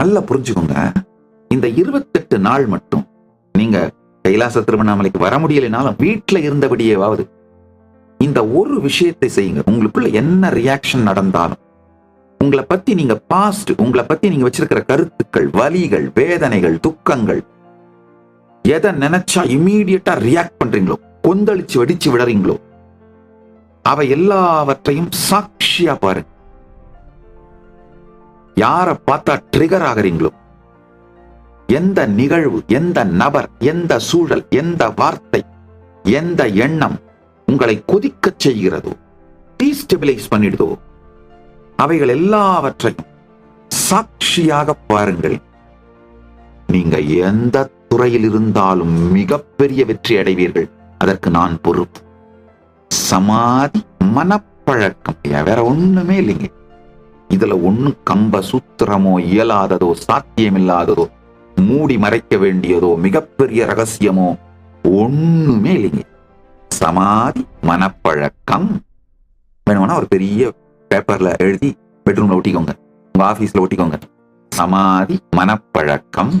நல்லா புரிஞ்சுக்கோங்க. இந்த இருபத்தெட்டு நாள் மட்டும் நீங்க கைலாச திருவண்ணாமலைக்கு வர முடியலைனாலும் வீட்டுல இருந்தபடியேவாவது இந்த ஒரு விஷயத்தை செய்யுங்க. உங்களுக்குள்ள என்ன ரியாக்ஷன் நடந்தாலும் உங்களை பத்தி நீங்க பாஸ்ட் உங்களை பத்தி நீங்க வச்சிருக்கிற கருத்துக்கள் வலிகள் வேதனைகள் துக்கங்கள் எதை நினைச்சா இம்மீடியட்டா ரியாக்ட் பண்றீங்களோ கொந்தளிச்சு வெடிச்சு விடறீங்களோ அவ எல்லாவற்றையும் சாட்சியா பாருங்க. யாரை பார்த்தா ட்ரிகர் ஆகுறீங்களோ? எந்த நிகழ்வு எந்த நபர் எந்த சூழல் எந்த வார்த்தை எந்த எண்ணம் உங்களை கொதிக்க செய்கிறதோ டீஸ்டெபிலைஸ் பண்ணிடுதோ அவைகள் எல்லாவற்றையும் சாட்சியாக பாருங்கள். நீங்க எந்த துறையில் இருந்தாலும் மிகப்பெரிய வெற்றி அடைவீர்கள். அதற்கு நான் பொறுப்பு. சமாதி மனப்பழக்கம். வேற ஒண்ணுமே இல்லைங்க. இதுல ஒண்ணு கம்ப சூத்திரமோ இயலாததோ சாத்தியமில்லாததோ மூடி மறைக்க வேண்டியதோ மிகப்பெரிய ரகசியமோ ஒண்ணுமே இல்லைங்க. சமாதி மனப்பழக்கம். வேணும்னா ஒரு பெரிய பேப்பர்ல எழுதி பெட்ரூம்ல ஒட்டிக்கோங்க. உங்க ஆபீஸ்ல ஒட்டிக்கோங்க. சமாதி மனப்பழக்கம்.